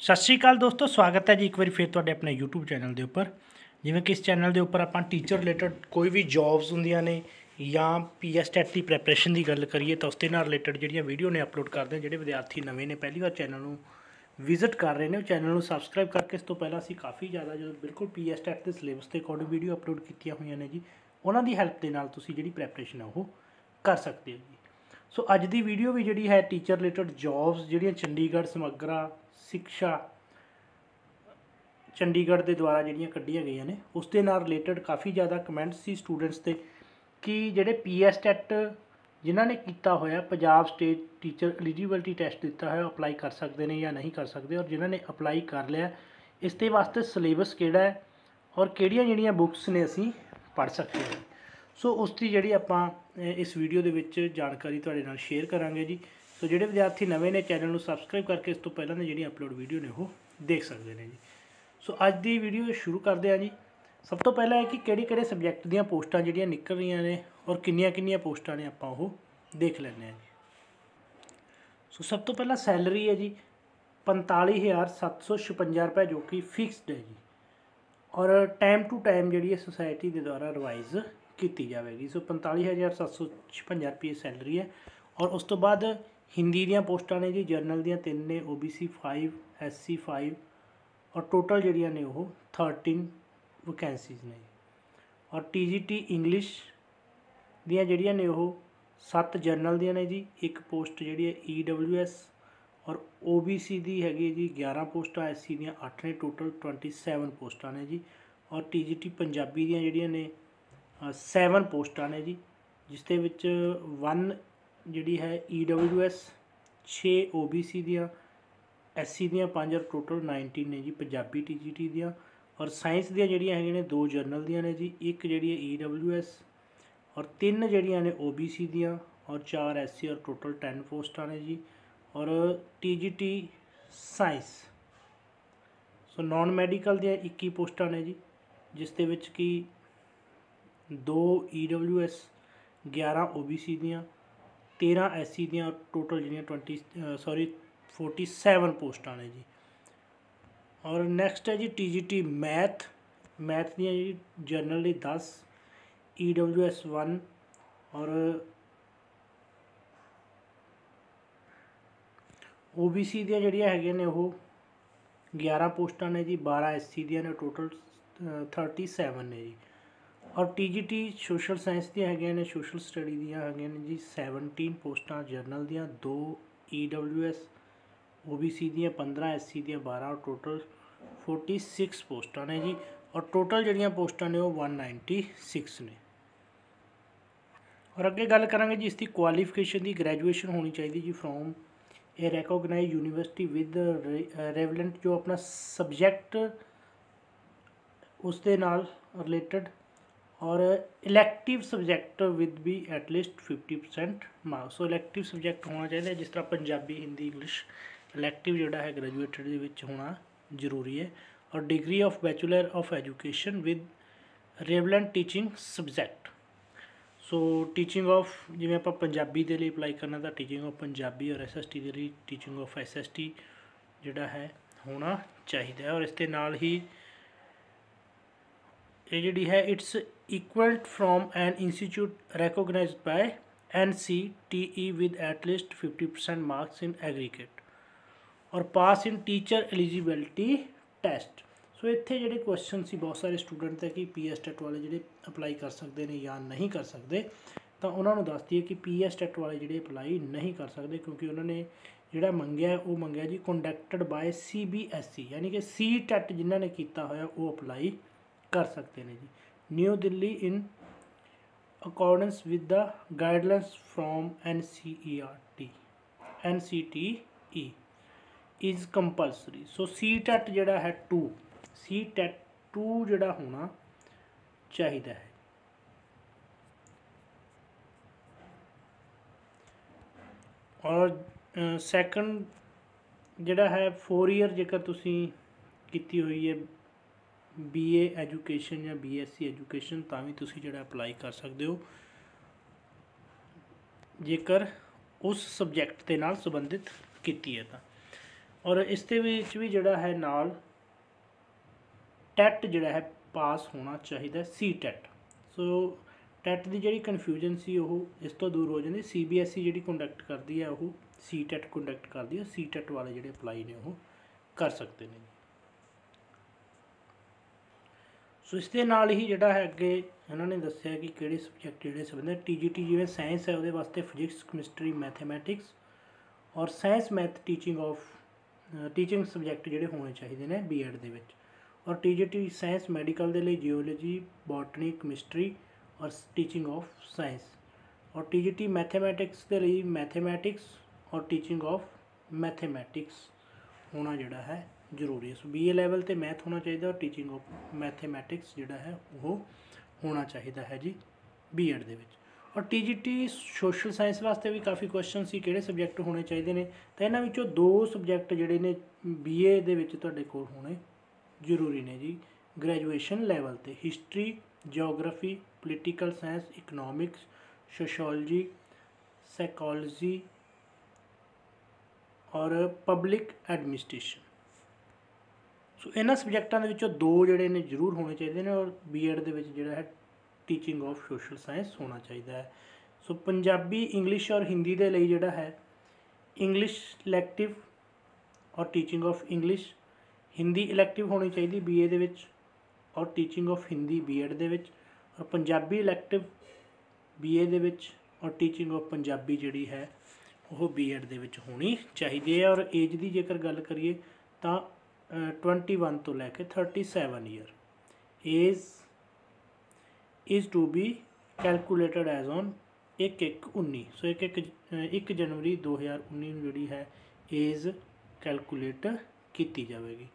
ਸਤਿ ਸ਼੍ਰੀ ਅਕਾਲ ਦੋਸਤੋ, ਸਵਾਗਤ ਹੈ ਜੀ ਇੱਕ ਵਾਰੀ ਫਿਰ ਤੁਹਾਡੇ ਆਪਣੇ YouTube ਚੈਨਲ ਦੇ ਉੱਪਰ। ਜਿਵੇਂ ਕਿ ਇਸ ਚੈਨਲ ਦੇ ਉੱਪਰ ਆਪਾਂ ਟੀਚਰ ਰਿਲੇਟਡ ਕੋਈ ਵੀ ਜੌਬਸ ਹੁੰਦੀਆਂ ਨੇ ਜਾਂ ਪੀਐਸ ਟੈਟ ਦੀ ਪ੍ਰੈਪਰੇਸ਼ਨ ਦੀ ਗੱਲ ਕਰੀਏ ਤਾਂ ਉਸ ਦੇ ਨਾਲ ਰਿਲੇਟਡ ਜਿਹੜੀਆਂ ਵੀਡੀਓ ਨੇ ਅਪਲੋਡ ਕਰਦੇ ਹਾਂ, ਜਿਹੜੇ ਵਿਦਿਆਰਥੀ ਨਵੇਂ ਨੇ, ਪਹਿਲੀ ਵਾਰ ਚੈਨਲ ਨੂੰ ਵਿਜ਼ਿਟ ਕਰ ਰਹੇ ਨੇ, ਉਹ ਚੈਨਲ ਨੂੰ ਸਬਸਕ੍ਰਾਈਬ ਕਰਕੇ ਇਸ ਤੋਂ ਪਹਿਲਾਂ ਅਸੀਂ ਕਾਫੀ ਜ਼ਿਆਦਾ ਜੋ ਬਿਲਕੁਲ ਪੀਐਸ ਟੈਟ ਦੇ ਸਿਲੇਬਸ ਤੇ ਅਕੋਰਡਿੰਗ ਵੀਡੀਓ ਅਪਲੋਡ ਕੀਤੀਆਂ ਹੋਈਆਂ ਨੇ ਜੀ, ਉਹਨਾਂ ਦੀ ਹੈਲਪ ਦੇ ਨਾਲ ਤੁਸੀਂ ਜਿਹੜੀ ਪ੍ਰੈਪਰੇਸ਼ਨ ਆ ਉਹ ਕਰ ਸਕਦੇ ਹੋ ਜੀ। ਸੋ ਅੱਜ ਦੀ ਵੀਡੀਓ ਵੀ ਜਿਹੜੀ ਹੈ ਟੀਚਰ ਰਿਲੇਟਡ ਜੌਬਸ ਜਿਹੜੀਆਂ ਚੰਡੀਗੜ੍ਹ, ਸਮਗਰਾ ਸਿੱਖਿਆ ਚੰਡੀਗੜ੍ਹ ਦੇ ਦੁਆਰਾ ਜਿਹੜੀਆਂ ਕੱਢੀਆਂ ਗਈਆਂ ਨੇ, ਉਸ ਦੇ ਨਾਲ ਰਿਲੇਟਡ ਕਾਫੀ ਜ਼ਿਆਦਾ ਕਮੈਂਟਸ ਸੀ ਸਟੂਡੈਂਟਸ 'ਤੇ ਕਿ ਜਿਹੜੇ ਪੀਐਸ ਟੈਟ ਜਿਨ੍ਹਾਂ ਨੇ ਕੀਤਾ ਹੋਇਆ, Punjab state teacher eligibility test ਦਿੱਤਾ ਹੋਇਆ ਅਪਲਾਈ ਕਰ ਸਕਦੇ ਨੇ ਜਾਂ ਨਹੀਂ ਕਰ ਸਕਦੇ ਔਰ ਜਿਨ੍ਹਾਂ ਨੇ ਅਪਲਾਈ ਕਰ ਲਿਆ, ਇਸ ਦੇ ਵਾਸਤੇ ਸਿਲੇਬਸ ਕਿਹੜਾ ਹੈ ਔਰ ਕਿਹੜੀਆਂ ਜਿਹੜੀਆਂ ਬੁੱਕਸ ਨੇ ਅਸੀਂ ਪੜ੍ਹ ਸਕਦੇ ਹਾਂ। ਸੋ ਉਸ ਦੀ ਜਿਹੜੀ ਆਪਾਂ ਇਸ ਵੀਡੀਓ ਦੇ ਵਿੱਚ ਜਾਣਕਾਰੀ ਤੁਹਾਡੇ ਨਾਲ ਸ਼ੇਅਰ ਕਰਾਂਗੇ ਜੀ। ਸੋ ਜਿਹੜੇ ਵਿਦਿਆਰਥੀ ਨਵੇਂ ਨੇ ਚੈਨਲ ਨੂੰ ਸਬਸਕ੍ਰਾਈਬ ਕਰਕੇ ਇਸ ਤੋਂ ਪਹਿਲਾਂ ਦੀ ਜਿਹੜੀਆਂ ਅਪਲੋਡ ਵੀਡੀਓ ਨੇ ਉਹ ਦੇਖ ਸਕਦੇ ਨੇ ਜੀ। ਸੋ ਅੱਜ ਦੀ ਵੀਡੀਓ ਸ਼ੁਰੂ ਕਰਦੇ ਹਾਂ ਜੀ। ਸਭ ਤੋਂ ਪਹਿਲਾਂ ਹੈ ਕਿ ਕਿਹੜੇ ਕਿਹੜੇ ਸਬਜੈਕਟ ਦੀਆਂ ਪੋਸਟਾਂ ਜਿਹੜੀਆਂ ਨਿਕਲ ਰਹੀਆਂ ਨੇ ਔਰ ਕਿੰਨੀਆਂ ਕਿੰਨੀਆਂ ਪੋਸਟਾਂ ਨੇ ਆਪਾਂ ਉਹ ਦੇਖ ਲੈਂਦੇ ਹਾਂ ਜੀ। ਸੋ ਸਭ ਤੋਂ ਪਹਿਲਾਂ ਸੈਲਰੀ ਹੈ ਜੀ 45756 ਰੁਪਏ ਜੋ ਕਿ ਫਿਕਸਡ ਹੈ ਜੀ। ਔਰ ਟਾਈਮ ਟੂ ਟਾਈਮ ਜਿਹੜੀ ਹੈ ਸੁਸਾਇਟੀ ਦੇ ਦੁਆਰਾ ਰਿਵਾਈਜ਼ ਕੀਤੀ ਜਾਵੇਗੀ। ਸੋ 45756 ਰੁਪਏ ਸੈਲਰੀ ਹੈ। ਔਰ ਉਸ ਤੋਂ ਬਾਅਦ ਹਿੰਦੀ ਦੀਆਂ ਪੋਸਟਾਂ ਨੇ ਜੀ, ਜਰਨਲ ਦੀਆਂ ਤਿੰਨ ਨੇ OBC 5 SC 5 ਔਰ ਟੋਟਲ ਜਿਹੜੀਆਂ ਨੇ ਉਹ 13 ਵੈਕੈਂਸੀਜ਼ ਨੇ ਔਰ TGT ਇੰਗਲਿਸ਼ ਦੀਆਂ ਜਿਹੜੀਆਂ ਨੇ ਉਹ 7 ਜਰਨਲ ਦੀਆਂ ਨੇ ਜੀ, ਇੱਕ ਪੋਸਟ ਜਿਹੜੀ ਹੈ EWS ਔਰ OBC ਦੀ ਹੈਗੀ ਜੀ 11 ਪੋਸਟਾਂ SC ਦੀਆਂ 8 ਨੇ ਟੋਟਲ 27 ਪੋਸਟਾਂ ਨੇ ਜੀ। ਔਰ TGT ਪੰਜਾਬੀ ਦੀਆਂ ਜਿਹੜੀਆਂ ਨੇ 7 ਪੋਸਟਾਂ ਨੇ ਜੀ, ਜਿਸ ਦੇ ਵਿੱਚ 1 ਜਿਹੜੀ ਹੈ EWS 6 OBC ਦੀਆਂ ਐਸਸੀ ਦੀਆਂ 5 ਔਰ ਟੋਟਲ 19 ਨੇ ਜੀ, ਪੰਜਾਬੀ TGT ਦੀਆਂ ਔਰ ਸਾਇੰਸ ਦੀਆਂ ਜਿਹੜੀਆਂ ਹੈਗੀਆਂ ਨੇ ਦੋ ਜਰਨਲ ਦੀਆਂ ਨੇ ਜੀ, ਇੱਕ ਜਿਹੜੀ ਹੈ EWS ਔਰ ਤਿੰਨ ਜਿਹੜੀਆਂ ਨੇ OBC ਦੀਆਂ ਔਰ 4 ਐਸਸੀ ਔਰ ਟੋਟਲ 10 ਪੋਸਟਾਂ ਨੇ ਜੀ ਔਰ TGT science so non medical ਦੀਆਂ 21 ਪੋਸਟਾਂ ਨੇ ਜੀ, ਜਿਸ ਦੇ ਵਿੱਚ ਕੀ ਦੋ EWS 11 OBC ਦੀਆਂ 13 ਐਸਸੀ ਦੀਆਂ ਟੋਟਲ ਜਿਹੜੀਆਂ 20 ਸੌਰੀ 47 ਪੋਸਟਾਂ ਨੇ ਜੀ। ਔਰ ਨੈਕਸਟ ਹੈ ਜੀ TGT ਮੈਥ ਮੈਥ ਦੀਆਂ ਜੀ ਜਰਨਲ ਲਈ 10 EWS 1 ਔਰ OBC ਦੀਆਂ ਜਿਹੜੀਆਂ ਹੈਗੀਆਂ ਨੇ ਉਹ 11 ਪੋਸਟਾਂ ਨੇ ਜੀ 12 SC ਦੀਆਂ ਨੇ ਟੋਟਲ 37 ਨੇ ਜੀ। ਔਰ TGT ਸੋਸ਼ਲ ਸਾਇੰਸ ਦੀਆਂ ਹੈਗੀਆਂ ਨੇ ਸੋਸ਼ਲ ਸਟੱਡੀ ਦੀਆਂ ਹੈਗੀਆਂ ਨੇ ਜੀ 17 ਪੋਸਟਾਂ ਜਰਨਲ ਦੀਆਂ 2 EWS OBC ਦੀਆਂ 15 SC ਦੀਆਂ 12 ਔਰ ਟੋਟਲ 46 ਪੋਸਟਾਂ ਨੇ ਜੀ। ਔਰ ਟੋਟਲ ਜਿਹੜੀਆਂ ਪੋਸਟਾਂ ਨੇ ਉਹ 196 ਨੇ। ਔਰ ਅੱਗੇ ਗੱਲ ਕਰਾਂਗੇ ਜੀ ਇਸ ਦੀ ਕੁਆਲੀਫਿਕੇਸ਼ਨ ਦੀ ਗ੍ਰੈਜੂਏਸ਼ਨ ਹੋਣੀ ਚਾਹੀਦੀ ਜੀ ਫਰੋਮ ਇਹ ਰੈਕੋਗਨਾਈਜ਼ ਯੂਨੀਵਰਸਿਟੀ ਵਿਦ ਰੈਵਲੈਂਟ ਜੋ ਆਪਣਾ ਸਬਜੈਕਟ ਉਸ ਦੇ ਨਾਲ ਰਿਲੇਟਡ ਔਰ elective subject with we at least 50% marks so elective subject ਹੋਣਾ ਚਾਹੀਦਾ ਜਿਸ ਤਰ੍ਹਾਂ ਪੰਜਾਬੀ, ਹਿੰਦੀ, ਇੰਗਲਿਸ਼ ਇਲੈਕਟਿਵ ਜਿਹੜਾ ਹੈ ਗ੍ਰੈਜੂਏਟਡ ਦੇ ਵਿੱਚ ਹੋਣਾ ਜ਼ਰੂਰੀ ਹੈ। ਔਰ degree of bachelor of education with relevant teaching subject so teaching of ਜਿਵੇਂ ਆਪਾਂ ਪੰਜਾਬੀ ਦੇ ਲਈ ਅਪਲਾਈ ਕਰਨਾ, ਤਾਂ ਟੀਚਿੰਗ ਆਫ ਪੰਜਾਬੀ ਔਰ ਐਸਐਸਟੀ ਦੇ ਲਈ ਟੀਚਿੰਗ ਆਫ ਐਸਐਸਟੀ ਜਿਹੜਾ ਹੈ ਹੋਣਾ ਚਾਹੀਦਾ ਔਰ ਇਸ ਦੇ ਨਾਲ ਹੀ ਇਹ ਜਿਹੜੀ ਹੈ it's equaled from an institute recognized by NCTE with at least 50% marks in aggregate ਔਰ pass in teacher eligibility test so ਇੱਥੇ ਜਿਹੜੇ ਕੁਐਸਚਨ ਸੀ, ਬਹੁਤ ਸਾਰੇ ਸਟੂਡੈਂਟ ਤੇ ਕਿ ਪੀਐਸ ਟੈਟ ਵਾਲੇ ਜਿਹੜੇ ਅਪਲਾਈ ਕਰ ਸਕਦੇ ਨੇ ਜਾਂ ਨਹੀਂ ਕਰ ਸਕਦੇ, ਤਾਂ ਉਹਨਾਂ ਨੂੰ ਦੱਸ ਦਈਏ ਕਿ ਪੀਐਸ ਟੈਟ ਵਾਲੇ ਜਿਹੜੇ ਅਪਲਾਈ ਨਹੀਂ ਕਰ ਸਕਦੇ ਕਿਉਂਕਿ ਉਹਨਾਂ ਨੇ ਜਿਹੜਾ ਮੰਗਿਆ, ਉਹ ਮੰਗਿਆ ਜੀ ਕੰਡਕਟਡ ਬਾਈ ਸੀਬੀਐਸਈ ਯਾਨੀ ਕਿ ਸੀ ਟੈਟ ਜਿਨ੍ਹਾਂ ਨੇ ਕੀਤਾ ਹੋਇਆ, ਉਹ ਅਪਲਾਈ ਕਰ ਸਕਦੇ ਨੇ ਜੀ। New Delhi in accordance with the guidelines from NCERT NCTE is compulsory so C TET ਜਿਹੜਾ ਹੈ 2 ਸੀ ਟੈਟ 2 ਜਿਹੜਾ ਹੋਣਾ ਚਾਹੀਦਾ ਹੈ। ਔਰ ਸੈਕੰਡ ਜਿਹੜਾ ਹੈ 4 ਇਅਰ ਜੇਕਰ ਤੁਸੀਂ ਕੀਤੀ ਹੋਈ ਹੈ ਬੀਏ ਐਜੂਕੇਸ਼ਨ ਜਾਂ ਬੀਐਸਸੀ ਐਜੂਕੇਸ਼ਨ ਤਾਂ ਵੀ ਤੁਸੀਂ ਜਿਹੜਾ ਅਪਲਾਈ ਕਰ ਸਕਦੇ ਹੋ। ਜੇਕਰ ਉਸ ਸਬਜੈਕਟ ਦੇ ਨਾਲ ਸੰਬੰਧਿਤ ਕੀਤੀ ਹੈ ਤਾਂ। ਔਰ ਇਸ ਦੇ ਵਿੱਚ ਵੀ ਜਿਹੜਾ ਹੈ ਨਾਲ ਟੈਟ ਜਿਹੜਾ ਹੈ ਪਾਸ ਹੋਣਾ ਚਾਹੀਦਾ ਸੀ ਟੈਟ ਸੋ ਟੈਟ ਦੀ ਜਿਹੜੀ ਕਨਫਿਊਜ਼ਨ ਸੀ ਉਹ ਇਸ ਤੋਂ ਦੂਰ ਹੋ ਜਾਂਦੀ ਸੀਬੀਐਸਈ ਜਿਹੜੀ ਕੰਡਕਟ ਕਰਦੀ ਹੈ ਉਹ ਸੀ ਟੈਟ ਕੰਡਕਟ ਕਰਦੀ ਹੈ ਸੀ ਟੈਟ ਵਾਲੇ ਜਿਹੜੇ ਅਪਲਾਈ ਨੇ ਉਹ ਕਰ ਸਕਦੇ ਨੇ। ਸੋ ਇਸ ਦੇ ਨਾਲ ਹੀ ਜਿਹੜਾ ਹੈ ਅੱਗੇ ਇਹਨਾਂ ਨੇ ਦੱਸਿਆ ਕਿ ਕਿਹੜੇ ਸਬਜੈਕਟ ਜਿਹੜੇ ਸੰਬੰਧਿਤ ਟੀਜੀਟੀ ਜਿਵੇਂ ਸਾਇੰਸ ਹੈ, ਉਹਦੇ ਵਾਸਤੇ ਫਿਜ਼ਿਕਸ ਕੈਮਿਸਟਰੀ ਮੈਥਮੈਟਿਕਸ ਔਰ science math teaching of teaching subject ਜਿਹੜੇ ਹੋਣੇ ਚਾਹੀਦੇ ਨੇ ਬੀਐਡ ਦੇ ਵਿੱਚ ਔਰ ਟੀਜੀਟੀ ਸਾਇੰਸ ਮੈਡੀਕਲ ਦੇ ਲਈ ਜੀਓਲੋਜੀ ਬੋਟਨੀ ਕੈਮਿਸਟਰੀ ਔਰ ਟੀਚਿੰਗ ਆਫ ਸਾਇੰਸ ਔਰ ਟੀਜੀਟੀ ਮੈਥਮੈਟਿਕਸ ਦੇ ਲਈ ਮੈਥਮੈਟਿਕਸ ਔਰ ਟੀਚਿੰਗ ਆਫ ਮੈਥਮੈਟਿਕਸ ਹੋਣਾ ਜਿਹੜਾ ਹੈ ਜ਼ਰੂਰੀ ਹੈ। ਸੋ ਬੀਏ ਲੈਵਲ ਤੇ ਮੈਥ ਹੋਣਾ ਚਾਹੀਦਾ ਔਰ ਟੀਚਿੰਗ ਆਫ ਮੈਥਮੈਟਿਕਸ ਜਿਹੜਾ ਹੈ, ਉਹ ਹੋਣਾ ਚਾਹੀਦਾ ਹੈ ਜੀ ਬੀਐਡ ਦੇ ਵਿੱਚ। ਔਰ ਟੀਜੀਟੀ ਸੋਸ਼ਲ ਸਾਇੰਸ ਵਾਸਤੇ ਵੀ ਕਾਫੀ ਕੁਐਸਚਨ ਸੀ, ਕਿਹੜੇ ਸਬਜੈਕਟ ਹੋਣੇ ਚਾਹੀਦੇ ਨੇ? ਤਾਂ ਇਹਨਾਂ ਵਿੱਚੋਂ ਦੋ ਸਬਜੈਕਟ ਜਿਹੜੇ ਨੇ ਬੀਏ ਦੇ ਵਿੱਚ ਤੁਹਾਡੇ ਕੋਲ ਹੋਣੇ ਜ਼ਰੂਰੀ ਨੇ ਜੀ। ਗ੍ਰੈਜੂਏਸ਼ਨ ਲੈਵਲ ਤੇ history geography political science economics sociology psychology ਔਰ ਪਬਲਿਕ ਐਡਮਿਨਿਸਟ੍ਰੇਸ਼ਨ ਸੋ ਇਹਨਾਂ ਸਬਜੈਕਟਾਂ ਦੇ ਵਿੱਚੋਂ ਦੋ ਜਿਹੜੇ ਨੇ ਜ਼ਰੂਰ ਹੋਣੇ ਚਾਹੀਦੇ ਨੇ ਔਰ ਬੀਐਡ ਦੇ ਵਿੱਚ ਜਿਹੜਾ ਹੈ ਟੀਚਿੰਗ ਆਫ ਸੋਸ਼ਲ ਸਾਇੰਸ ਹੋਣਾ ਚਾਹੀਦਾ ਹੈ। ਸੋ ਪੰਜਾਬੀ ਇੰਗਲਿਸ਼ ਔਰ ਹਿੰਦੀ ਦੇ ਲਈ ਜਿਹੜਾ ਹੈ ਇੰਗਲਿਸ਼ ਇਲੈਕਟਿਵ ਔਰ teaching of English Hindi elective ਹੋਣੀ ਚਾਹੀਦੀ ਬੀਏ ਦੇ ਵਿੱਚ ਔਰ ਟੀਚਿੰਗ ਆਫ ਹਿੰਦੀ ਬੀਐਡ ਦੇ ਵਿੱਚ ਔਰ ਪੰਜਾਬੀ ਇਲੈਕਟਿਵ ਬੀਏ ਦੇ ਵਿੱਚ ਔਰ ਟੀਚਿੰਗ ਆਫ ਪੰਜਾਬੀ ਜਿਹੜੀ ਹੈ ਉਹ ਬੀਐਡ ਦੇ ਵਿੱਚ ਹੋਣੀ ਚਾਹੀਦੀ ਹੈ। ਔਰ ਏਜ ਦੀ ਜੇਕਰ ਗੱਲ ਕਰੀਏ ਤਾਂ 21 ਤੋਂ ਲੈ ਕੇ 37 year age is to be calculated as on 1/1/19 so 1 1 ਜਨਵਰੀ 2019 ਨੂੰ ਜਿਹੜੀ ਹੈ ਏਜ ਕੈਲਕੂਲੇਟ ਕੀਤੀ ਜਾਵੇਗੀ।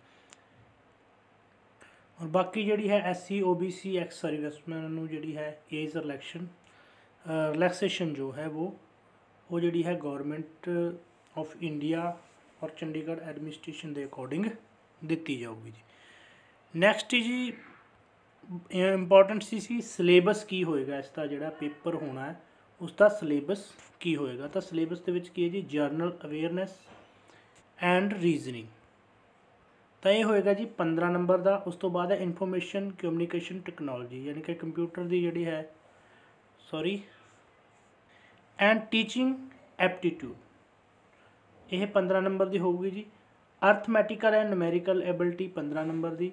ਔਰ ਬਾਕੀ ਜਿਹੜੀ ਹੈ ਐਸਸੀ ਓਬੀਸੀ ਐਕਸ ਸਰਵਿਸਮੈਨ ਨੂੰ ਜਿਹੜੀ ਹੈ ਏਜ ਰਿਲੈਕਸ਼ਨ ਰਿਲੈਕਸੇਸ਼ਨ ਜੋ ਹੈ ਉਹ ਉਹ ਜਿਹੜੀ ਹੈ ਗਵਰਨਮੈਂਟ ਆਫ ਇੰਡੀਆ ਔਰ ਚੰਡੀਗੜ੍ਹ ਐਡਮਿਨਿਸਟ੍ਰੇਸ਼ਨ ਦੇ ਅਕੋਰਡਿੰਗ ਦਿੱਤੀ ਜਾਊਗੀ ਜੀ। ਨੈਕਸਟ ਜੀ ਇੰਪੋਰਟੈਂਟ ਸੀ ਸੀ ਸਿਲੇਬਸ ਕੀ ਹੋਏਗਾ, ਇਸ ਦਾ ਜਿਹੜਾ ਪੇਪਰ ਹੋਣਾ ਹੈ, ਉਸ ਦਾ ਸਿਲੇਬਸ ਕੀ ਹੋਏਗਾ। ਤਾਂ ਸਿਲੇਬਸ ਦੇ ਵਿੱਚ ਕੀ ਹੈ ਜੀ? ਜਰਨਲ ਅਵੇਅਰਨੈਸ ਐਂਡ ਰੀਜ਼ਨਿੰਗ ਤਾਂ ਇਹ ਹੋਏਗਾ ਜੀ 15 ਨੰਬਰ ਦਾ, ਉਸ ਤੋਂ ਬਾਅਦ ਹੈ ਇਨਫੋਰਮੇਸ਼ਨ ਕਮਿਊਨੀਕੇਸ਼ਨ ਟੈਕਨੋਲੋਜੀ ਯਾਨੀ ਕਿ ਕੰਪਿਊਟਰ ਦੀ ਜਿਹੜੀ ਹੈ ਸੌਰੀ ਐਂਡ ਟੀਚਿੰਗ ਐਪਟੀਟਿਊਡ ਇਹ 15 ਨੰਬਰ ਦੀ ਹੋਊਗੀ ਜੀ। Arithmetical and numerical ability 15 number the,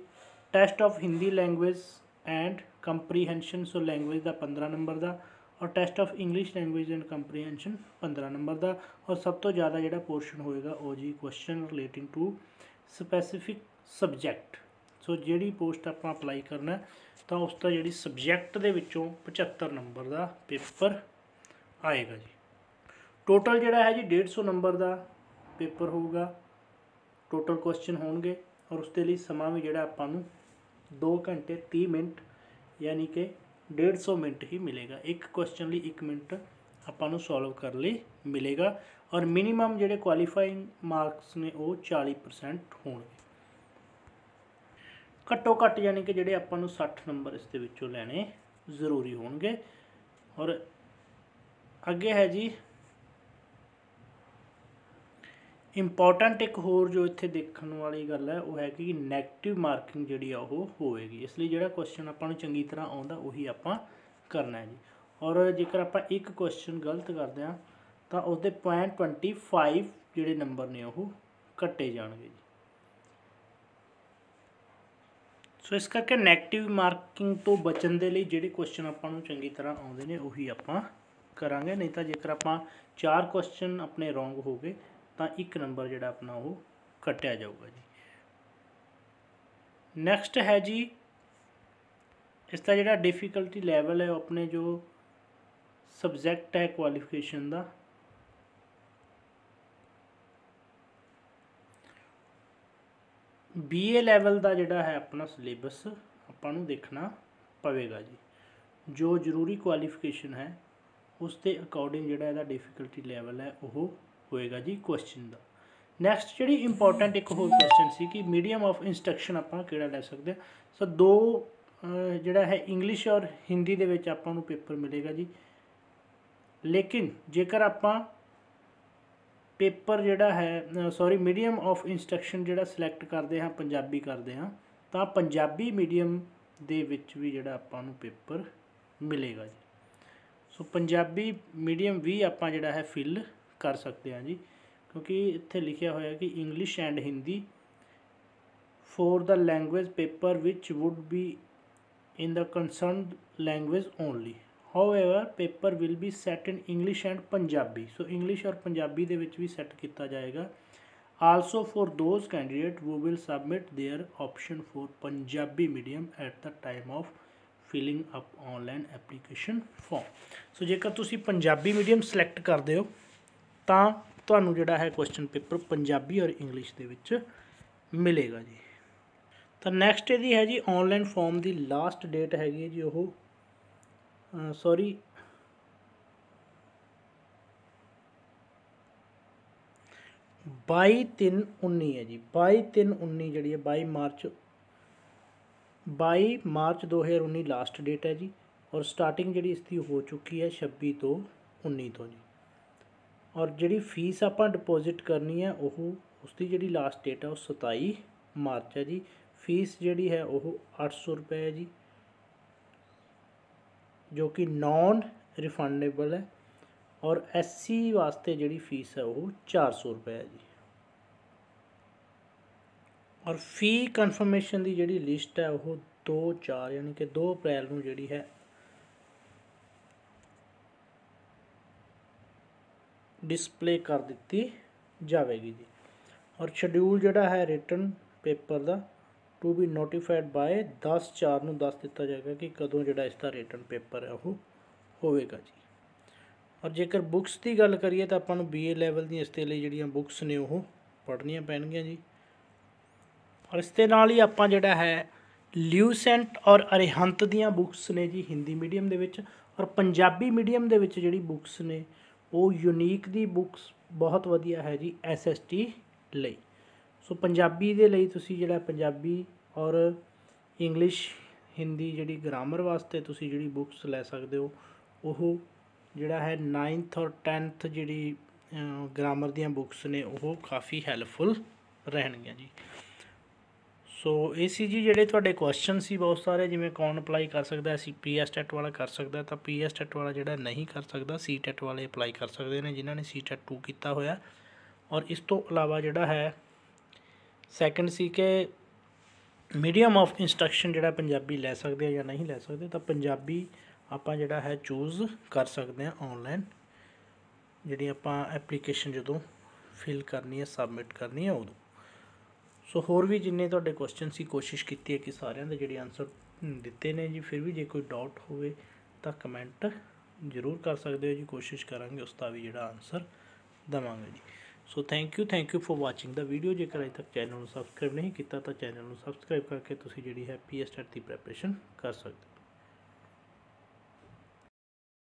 test of Hindi language and comprehension, so language the 15 number ਦਾ, ਔਰ test of English language and comprehension 15 number ਦਾ, ਔਰ ਸਭ ਤੋਂ ਜ਼ਿਆਦਾ ਜਿਹੜਾ ਪੋਰਸ਼ਨ ਹੋਏਗਾ ਉਹ ਜੀ question relating to specific subject so ਜਿਹੜੀ ਪੋਸਟ ਆਪਾਂ ਅਪਲਾਈ ਕਰਨਾ, ਤਾਂ ਉਸ ਦਾ ਜਿਹੜੀ ਸਬਜੈਕਟ ਦੇ ਵਿੱਚੋਂ 75 ਨੰਬਰ ਦਾ ਪੇਪਰ ਆਏਗਾ ਜੀ। ਟੋਟਲ ਜਿਹੜਾ ਹੈ ਜੀ 150 ਨੰਬਰ ਦਾ ਪੇਪਰ ਹੋਊਗਾ ਟੋਟਲ ਕੁਐਸਚਨ ਹੋਣਗੇ ਔਰ ਉਸ ਦੇ ਲਈ ਸਮਾਂ ਵੀ ਜਿਹੜਾ ਆਪਾਂ ਨੂੰ 2 ਘੰਟੇ 30 ਮਿੰਟ ਯਾਨੀ ਕਿ 150 ਮਿੰਟ ਹੀ ਮਿਲੇਗਾ। ਇੱਕ ਕੁਐਸਚਨ ਲਈ 1 ਮਿੰਟ ਆਪਾਂ ਨੂੰ ਸੋਲਵ ਕਰਨ ਲਈ ਮਿਲੇਗਾ ਔਰ ਮਿਨੀਮਮ ਜਿਹੜੇ ਕੁਆਲੀਫਾਈਂਗ ਮਾਰਕਸ ਨੇ ਉਹ 40% ਹੋਣਗੇ। ਘੱਟੋ ਘੱਟ ਯਾਨੀ ਕਿ ਜਿਹੜੇ ਆਪਾਂ ਨੂੰ 60 ਨੰਬਰ ਇਸ ਦੇ ਵਿੱਚੋਂ ਲੈਣੇ ਜ਼ਰੂਰੀ ਹੋਣਗੇ ਔਰ ਅੱਗੇ ਹੈ ਜੀ ਇੰਪੋਰਟੈਂਟ ਇੱਕ ਹੋਰ ਜੋ ਇੱਥੇ ਦੇਖਣ ਵਾਲੀ ਗੱਲ ਹੈ, ਉਹ ਹੈ ਕਿ 네ਗੇਟਿਵ ਮਾਰਕਿੰਗ ਜਿਹੜੀ ਆ ਉਹ ਹੋਵੇਗੀ ਇਸ ਲਈ ਜਿਹੜਾ ਕੁਐਸਚਨ ਆਪਾਂ ਨੂੰ ਚੰਗੀ ਤਰ੍ਹਾਂ ਆਉਂਦਾ, ਉਹੀ ਆਪਾਂ ਕਰਨਾ ਹੈ ਜੀ। ਔਰ ਜੇਕਰ ਆਪਾਂ ਇੱਕ ਕੁਐਸਚਨ ਗਲਤ ਕਰਦੇ ਆ ਤਾਂ ਉਹਦੇ 0.25 ਜਿਹੜੇ ਨੰਬਰ ਨੇ, ਉਹ ਕੱਟੇ ਜਾਣਗੇ ਜੀ। ਸੋ ਇਸ ਕਰਕੇ 네ਗੇਟਿਵ ਮਾਰਕਿੰਗ ਤੋਂ ਬਚਣ ਦੇ ਲਈ ਜਿਹੜੇ ਕੁਐਸਚਨ ਆਪਾਂ ਨੂੰ ਚੰਗੀ ਤਰ੍ਹਾਂ ਆਉਂਦੇ ਨੇ, ਉਹੀ ਆਪਾਂ ਕਰਾਂਗੇ। ਨਹੀਂ ਤਾਂ ਜੇਕਰ ਆਪਾਂ ਚਾਰ ਕੁਐਸਚਨ ਆਪਣੇ ਰੋਂਗ ਹੋ ਗਏ ਤਾਂ ਇੱਕ ਨੰਬਰ ਜਿਹੜਾ ਆਪਣਾ ਉਹ ਕੱਟਿਆ ਜਾਊਗਾ ਜੀ। ਨੈਕਸਟ ਹੈ ਜੀ, ਇਸ ਦਾ ਜਿਹੜਾ ਡਿਫਿਕਲਟੀ ਲੈਵਲ ਹੈ ਉਹ ਆਪਣੇ ਜੋ ਸਬਜੈਕਟ ਹੈ ਕੁਆਲੀਫਿਕੇਸ਼ਨ ਦਾ ਬੀਏ ਲੈਵਲ ਦਾ ਜਿਹੜਾ ਹੈ ਆਪਣਾ ਸਿਲੇਬਸ ਆਪਾਂ ਨੂੰ ਦੇਖਣਾ ਪਵੇਗਾ ਜੀ। ਜੋ ਜ਼ਰੂਰੀ ਕੁਆਲੀਫਿਕੇਸ਼ਨ ਹੈ, ਉਸ ਦੇ ਅਕੋਰਡਿੰਗ ਜਿਹੜਾ ਇਹਦਾ ਡਿਫਿਕਲਟੀ ਲੈਵਲ ਹੈ ਉਹ ਹੋਏਗਾ ਜੀ ਕੁਐਸਚਨ ਦਾ। ਨੈਕਸਟ ਜਿਹੜੀ ਇੰਪੋਰਟੈਂਟ ਇੱਕ ਹੋਰ ਕੁਐਸਚਨ ਸੀ ਕਿ ਮੀਡੀਅਮ ਆਫ ਇਨਸਟਰਕਸ਼ਨ ਆਪਾਂ ਕਿਹੜਾ ਲੈ ਸਕਦੇ ਹਾਂ? ਸੋ ਦੋ ਜਿਹੜਾ ਹੈ ਇੰਗਲਿਸ਼ ਔਰ ਹਿੰਦੀ ਦੇ ਵਿੱਚ ਆਪਾਂ ਨੂੰ ਪੇਪਰ ਮਿਲੇਗਾ ਜੀ। ਲੇਕਿਨ ਜੇਕਰ ਆਪਾਂ ਪੇਪਰ ਜਿਹੜਾ ਹੈ ਸੌਰੀ ਮੀਡੀਅਮ ਆਫ ਇਨਸਟਰਕਸ਼ਨ ਜਿਹੜਾ ਸਿਲੈਕਟ ਕਰਦੇ ਹਾਂ, ਪੰਜਾਬੀ ਕਰਦੇ ਹਾਂ, ਤਾਂ ਪੰਜਾਬੀ ਮੀਡੀਅਮ ਦੇ ਵਿੱਚ ਵੀ ਜਿਹੜਾ ਆਪਾਂ ਨੂੰ ਪੇਪਰ ਮਿਲੇਗਾ ਜੀ। ਸੋ ਪੰਜਾਬੀ ਮੀਡੀਅਮ ਵੀ ਆਪਾਂ ਜਿਹੜਾ ਹੈ ਫਿਲ ਕਰ ਸਕਦੇ ਹਾਂ ਜੀ, ਕਿਉਂਕਿ ਇੱਥੇ ਲਿਖਿਆ ਹੋਇਆ ਕਿ English and Hindi for the language paper which would be in the concerned language only however paper will be set in English and Punjabi so English ਔਰ ਪੰਜਾਬੀ ਦੇ ਵਿੱਚ ਵੀ ਸੈੱਟ ਕੀਤਾ ਜਾਏਗਾ। Also for those candidate who will submit their option for punjabi medium at the time of filling up online application form. So ਜੇਕਰ ਤੁਸੀਂ Punjabi medium select ਕਰਦੇ ਹੋ ਤਾਂ ਤੁਹਾਨੂੰ ਜਿਹੜਾ ਹੈ ਕੁਐਸਚਨ ਪੇਪਰ ਪੰਜਾਬੀ ਔਰ ਇੰਗਲਿਸ਼ ਦੇ ਵਿੱਚ ਮਿਲੇਗਾ ਜੀ। ਤਾਂ ਨੈਕਸਟ ਇਹਦੀ ਹੈ ਜੀ ਆਨਲਾਈਨ ਫਾਰਮ ਦੀ ਲਾਸਟ ਡੇਟ ਹੈਗੀ ਹੈ ਜੀ ਉਹ ਸੌਰੀ ਬਾਈ ਤਿੰਨ ਉੱਨੀ ਹੈ ਜੀ। ਬਾਈ ਤਿੰਨ ਉੱਨੀ ਜਿਹੜੀ ਹੈ ਬਾਈ ਮਾਰਚ ਬਾਈ ਮਾਰਚ 2019 ਲਾਸਟ ਡੇਟ ਹੈ ਜੀ ਔਰ ਸਟਾਰਟਿੰਗ ਜਿਹੜੀ ਇਸ ਦੀ ਹੋ ਚੁੱਕੀ ਹੈ 26 ਤੋਂ 19 ਤੋਂ ਜੀ। ਔਰ ਜਿਹੜੀ ਫੀਸ ਆਪਾਂ ਡਿਪੋਜ਼ਿਟ ਕਰਨੀ ਹੈ, ਉਹ ਉਸ ਦੀ ਜਿਹੜੀ ਲਾਸਟ ਡੇਟ ਹੈ ਉਹ 27 ਮਾਰਚ ਹੈ ਜੀ। ਫੀਸ ਜਿਹੜੀ ਹੈ, ਉਹ 800 ਰੁਪਏ ਹੈ ਜੀ, ਜੋ ਕਿ ਨਾਨ ਰਿਫੰਡੇਬਲ ਹੈ ਔਰ ਐਸਸੀ ਵਾਸਤੇ ਜਿਹੜੀ ਫੀਸ ਹੈ, ਉਹ 400 ਰੁਪਏ ਹੈ ਜੀ। ਔਰ ਫੀ ਕਨਫਰਮੇਸ਼ਨ ਦੀ ਜਿਹੜੀ ਲਿਸਟ ਹੈ, ਉਹ 2 4 ਯਾਨੀ ਕਿ 2 ਅਪ੍ਰੈਲ ਨੂੰ ਜਿਹੜੀ ਹੈ ਡਿਸਪਲੇ ਕਰ ਦਿੱਤੀ ਜਾਵੇਗੀ ਜੀ। ਔਰ ਸ਼ਡਿਊਲ ਜਿਹੜਾ ਹੈ ਰਿਟਨ ਪੇਪਰ ਦਾ ਟੂ ਬੀ ਨੋਟੀਫਾਈਡ ਬਾਏ 10 4 ਨੂੰ ਦੱਸ ਦਿੱਤਾ ਜਾਏਗਾ ਕਿ ਕਦੋਂ ਜਿਹੜਾ ਇਸ ਦਾ ਰਿਟਨ ਪੇਪਰ ਹੈ ਉਹ ਹੋਵੇਗਾ ਜੀ। ਔਰ ਜੇਕਰ ਬੁੱਕਸ ਦੀ ਗੱਲ ਕਰੀਏ ਤਾਂ ਆਪਾਂ ਨੂੰ ਬੀਏ ਲੈਵਲ ਦੀਆਂ ਇਸ ਦੇ ਲਈ ਜਿਹੜੀਆਂ ਬੁੱਕਸ ਨੇ ਉਹ ਪੜ੍ਹਨੀਆਂ ਪੈਣਗੀਆਂ ਜੀ। ਔਰ ਇਸ ਦੇ ਨਾਲ ਹੀ ਆਪਾਂ ਜਿਹੜਾ ਹੈ ਲਿਊਸੈਂਟ ਔਰ ਅਰਿਹੰਤ ਦੀਆਂ ਬੁੱਕਸ ਨੇ ਜੀ, ਹਿੰਦੀ ਮੀਡੀਅਮ ਦੇ ਵਿੱਚ ਔਰ ਪੰਜਾਬੀ ਮੀਡੀਅਮ ਦੇ ਵਿੱਚ ਜਿਹੜੀ ਬੁੱਕਸ ਨੇ ਉਹ ਯੂਨੀਕ ਦੀ ਬੁੱਕਸ ਬਹੁਤ ਵਧੀਆ ਹੈ ਜੀ ਐਸਐਸਟੀ ਲਈ। ਸੋ ਪੰਜਾਬੀ ਦੇ ਲਈ ਤੁਸੀਂ ਜਿਹੜਾ ਪੰਜਾਬੀ ਔਰ ਇੰਗਲਿਸ਼ ਹਿੰਦੀ ਜਿਹੜੀ ਗ੍ਰਾਮਰ ਵਾਸਤੇ ਤੁਸੀਂ ਜਿਹੜੀ ਬੁੱਕਸ ਲੈ ਸਕਦੇ ਹੋ, ਉਹ ਜਿਹੜਾ ਹੈ 9th ਔਰ 10th ਜਿਹੜੀ ਗ੍ਰਾਮਰ ਦੀਆਂ ਬੁੱਕਸ ਨੇ, ਉਹ ਕਾਫੀ ਹੈਲਪਫੁਲ ਰਹਿਣਗੀਆਂ ਜੀ। ਸੋ ਇਹ ਸੀ ਜੀ ਜਿਹੜੇ ਤੁਹਾਡੇ ਕੁਐਸਚਨ ਸੀ ਬਹੁਤ ਸਾਰੇ, ਜਿਵੇਂ ਕੌਣ ਅਪਲਾਈ ਕਰ ਸਕਦਾ ਸੀ ਪੀਐਸ ਟੈਟ ਵਾਲਾ ਕਰ ਸਕਦਾ, ਤਾਂ ਪੀਐਸ ਟੈਟ ਵਾਲਾ ਜਿਹੜਾ ਨਹੀਂ ਕਰ ਸਕਦਾ ਸੀ ਟੈਟ ਵਾਲੇ ਅਪਲਾਈ ਕਰ ਸਕਦੇ ਨੇ, ਜਿਨ੍ਹਾਂ ਨੇ ਸੀ ਟੈਟ 2 ਕੀਤਾ ਹੋਇਆ। ਔਰ ਇਸ ਤੋਂ ਇਲਾਵਾ ਜਿਹੜਾ ਹੈ ਸੈਕੰਡ ਸੀ ਕਿ ਮੀਡੀਅਮ ਆਫ ਇੰਸਟਰਕਸ਼ਨ ਜਿਹੜਾ ਪੰਜਾਬੀ ਲੈ ਸਕਦੇ ਆ ਜਾਂ ਨਹੀਂ ਲੈ ਸਕਦੇ, ਤਾਂ ਪੰਜਾਬੀ ਆਪਾਂ ਜਿਹੜਾ ਹੈ ਚੂਜ਼ ਕਰ ਸਕਦੇ ਆ ਆਨਲਾਈਨ ਜਿਹੜੀ ਆਪਾਂ ਐਪਲੀਕੇਸ਼ਨ ਜਦੋਂ ਫਿਲ ਕਰਨੀ ਹੈ ਸਬਮਿਟ ਕਰਨੀ ਹੈ, ਉਦੋਂ। ਸੋ ਹੋਰ ਵੀ ਜਿੰਨੇ ਤੁਹਾਡੇ ਕੁਐਸਚਨ ਸੀ ਕੋਸ਼ਿਸ਼ ਕੀਤੀ ਹੈ ਕਿ ਸਾਰਿਆਂ ਦੇ ਜਿਹੜੇ ਆਨਸਰ ਦਿੱਤੇ ਨੇ ਜੀ, ਫਿਰ ਵੀ ਜੇ ਕੋਈ ਡਾਊਟ ਹੋਵੇ ਤਾਂ ਕਮੈਂਟ ਜ਼ਰੂਰ ਕਰ ਸਕਦੇ ਹੋ ਜੀ, ਕੋਸ਼ਿਸ਼ ਕਰਾਂਗੇ ਉਸ ਦਾ ਵੀ ਜਿਹੜਾ ਆਨਸਰ ਦਵਾਂਗੇ ਜੀ। So thank you thank you for watching the video ਜੇਕਰ ਅਜੇ ਤੱਕ ਚੈਨਲ ਨੂੰ ਸਬਸਕ੍ਰਾਈਬ ਨਹੀਂ ਕੀਤਾ ਤਾਂ ਚੈਨਲ ਨੂੰ ਸਬਸਕ੍ਰਾਈਬ ਕਰਕੇ ਤੁਸੀਂ ਜਿਹੜੀ ਹੈ ਪੀਐਸਟੈਟ ਦੀ ਪ੍ਰੈਪਰੇਸ਼ਨ ਕਰ ਸਕਦੇ ਹੋ।